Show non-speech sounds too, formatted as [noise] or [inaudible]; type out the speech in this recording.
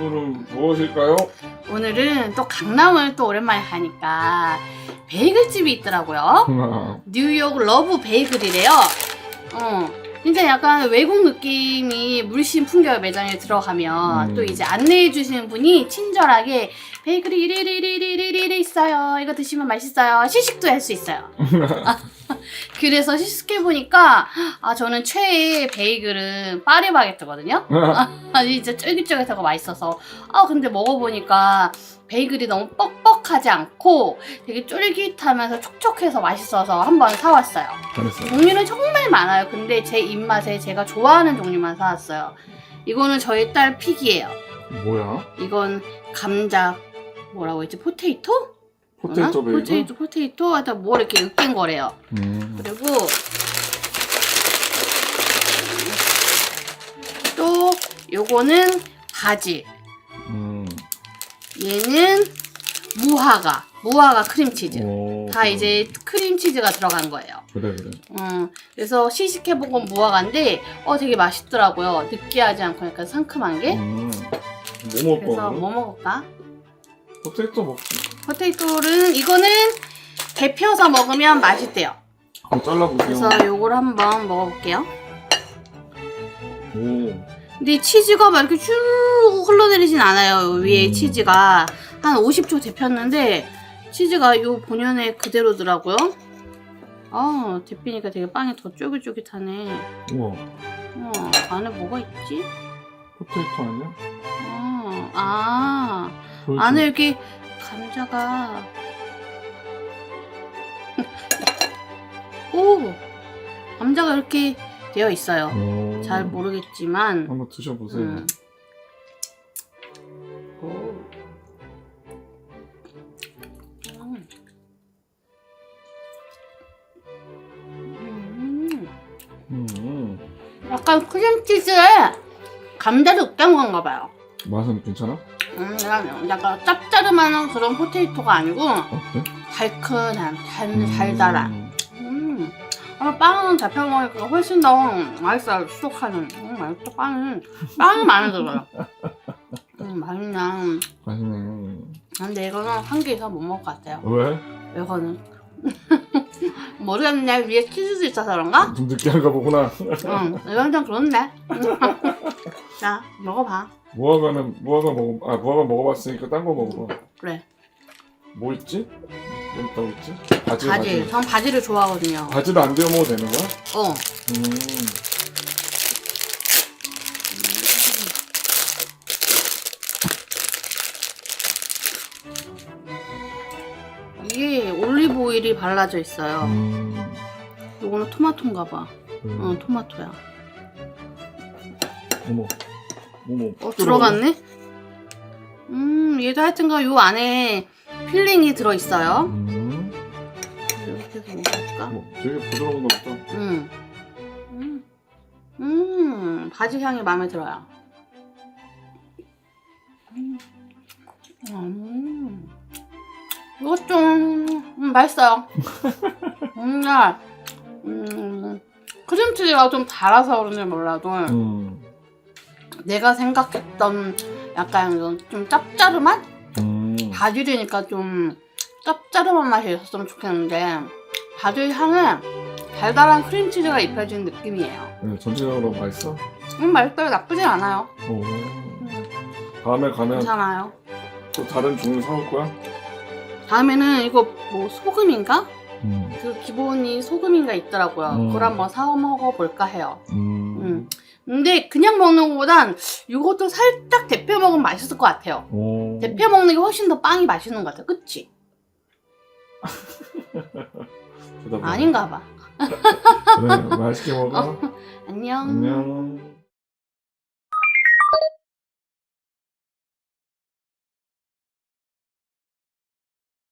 오늘은 무엇일까요? 오늘은 또 강남을 또 오랜만에 가니까 베이글집이 있더라고요. [laughs] 뉴욕 러브 베이글이래요. 어. 진짜 약간 외국 느낌이 물씬 풍겨요 매장에 들어가면 음. 또 이제 안내해 주시는 분이 친절하게 베이글이 이리리리리리리 있어요 이거 드시면 맛있어요 시식도 할 수 있어요 [laughs] [laughs] 그래서 시식해 보니까 아 저는 최애 베이글은 파리바게뜨거든요 [laughs] 아 진짜 쫄깃쫄깃하고 맛있어서 아 근데 먹어보니까 베이글이 너무 뻑뻑하지 않고 되게 쫄깃하면서 촉촉해서 맛있어서 한번 사왔어요 잘했어. 종류는 정말 많아요. 근데 제 입맛에 제가 좋아하는 종류만 사왔어요. 이거는 저희 딸 픽이에요. 뭐야? 이건 감자 뭐라고 했지? 포테이토? 포테이토? 베이글? 포테이토 포테이토 하여튼 뭐 이렇게 으깬 거래요. 음. 그리고 또 요거는 바질. 음. 얘는 무화과. 무화과 크림치즈. 오, 다 이제 크림치즈가 들어간 거예요. 그래 그래. 음, 그래서 시식해본 건 무화과인데, 어, 되게 맛있더라고요. 느끼하지 않고 약간 상큼한 게. 음. 뭐 먹을 그래서 거야? 뭐 먹을까? 포테이토 먹지. 포테이토는, 이거는 데펴서 먹으면 맛있대요. 한번 잘라보세요. 그래서 요걸 한번 먹어볼게요. 오. 근데 치즈가 막 이렇게 쭉 흘러내리진 않아요. 위에 음. 치즈가. 한 50초 데폈는데, 치즈가 요 본연의 그대로더라고요. 아, 데피니까 되게 빵이 더 쫄깃쫄깃하네. 우와. 어, 안에 뭐가 있지? 포테이토 아니야? 어, 아, 보여줘. 안에 이렇게 감자가. 오! 감자가 이렇게 되어 있어요. 오. 잘 모르겠지만. 한번 드셔보세요. 음. 오. 음. 음. 음. 약간 크림치즈에 감자를 으깬 건가 봐요. 맛은 괜찮아? 음, 약간- 약간 짭짜름한 그런 포테이토가 아니고? 달큰한, 달, 음. 달달한. 음. 아, 빵은 잡혀 먹으니까 훨씬 더 맛있어요. 수족하는. 음, 맛있어, 빵은. 빵이 많이 들어요. 음, 맛있네. 맛있네. 근데 이거는 한 개 이상 못 먹을 것 같아요. 왜? 이거는. [laughs] 모르겠네. 위에 치즈도 있어서 그런가? 좀 느끼한가 보구나. 응, 이건 좀 그렇네. [laughs] 자, 먹어봐. 무화과는 무화과 먹어. 아 무화과 먹어봤으니까 딴 거 먹어봐. 그래. 뭐 있지? 뭐 있다고 있지? 바질 바질. 전 바질을 좋아하거든요. 바질 안 데워 먹어도 되는 거야? 어. 음. 이게 올리브 오일이 발라져 있어요. 음. 이거는 토마토인가 봐. 음. 어, 토마토야. 어머. 어머. 어, 들어갔네? 음, 얘도 하여튼간 요 안에 필링이 들어있어요. 음. 이렇게 해서 먹어볼까? 뭐 되게 부드러운가 보다. 음. 음. 음, 바질 향이 마음에 들어요. 음. 음. 이것 좀, 음, 맛있어요. [laughs] 음, 야, 음, 크림치즈가 좀 달아서 그런지 몰라도, 음. 내가 생각했던 약간 이런 좀 짭짜름한? 음. 바질이니까 좀 짭짜름한 맛이 있었으면 좋겠는데, 바질 향에 달달한 크림치즈가 입혀진 느낌이에요. 네, 전체적으로 맛있어? 음, 맛있어요. 나쁘진 않아요. 오. 음, 다음에 가면 괜찮아요. 또 다른 종류 사올 거야? 다음에는 이거 뭐 소금인가? 음. 그 기본이 소금인가 있더라고요. 음. 그걸 한번 사 먹어볼까 해요. 음. 음. 근데 그냥 먹는 것보단 이것도 살짝 데펴 먹으면 맛있을 것 같아요. 오. 데펴 먹는 게 훨씬 더 빵이 맛있는 것 같아요. 그치? [laughs] 아닌가 봐. [laughs] 그래, 맛있게 먹어. [laughs] 안녕. 안녕.